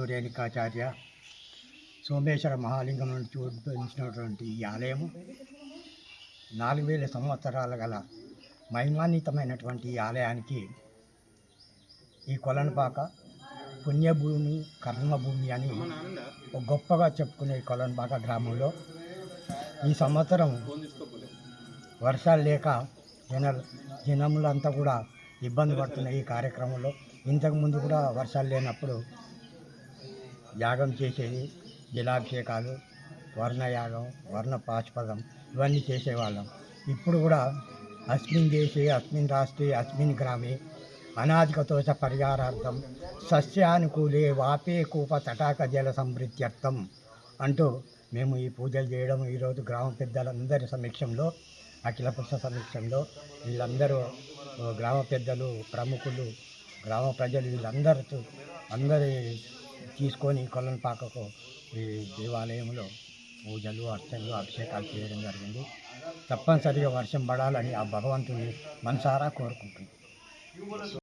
మాణికాచార్య సోమేశ్వర మహాలింగం నుంచి ఉద్భవించినటువంటి ఈ ఆలయము నాలుగు వేల సంవత్సరాల గల మహిమాన్వితమైనటువంటి ఈ ఆలయానికి ఈ కొలనుపాక పుణ్యభూమి కర్మభూమి అని ఒక గొప్పగా చెప్పుకునే ఈ కొలనుపాక గ్రామంలో ఈ సంవత్సరం వర్షాలు లేక జన జనములంతా కూడా ఇబ్బంది పడుతున్న ఈ కార్యక్రమంలో ఇంతకుముందు కూడా వర్షాలు లేనప్పుడు యాగం చేసేది జలాభిషేకాలు వర్ణయాగం వర్ణ పాశపదం ఇవన్నీ చేసేవాళ్ళం. ఇప్పుడు కూడా అస్మిన్ దేశే అస్మిన్ రాష్ట్రే అస్మిన్ గ్రామే అనాధికతోష పరిహారార్థం సస్యానుకూలే వాపే కూప తటాక జల సమృద్ధ్యర్థం అంటూ మేము ఈ పూజలు చేయడం ఈరోజు గ్రామ పెద్దలందరి సమీక్షంలో అఖిల పురుష సమీక్షంలో వీళ్ళందరూ గ్రామ పెద్దలు ప్రముఖులు గ్రామ ప్రజలు వీళ్ళందరితో అందరి తీసుకొని కొలనుపాకకు ఈ దేవాలయంలో పూజలు అర్చనలు అభిషేకాలు చేయడం జరిగింది. తప్పనిసరిగా వర్షం పడాలని ఆ భగవంతుని మనసారా కోరుకుంటుంది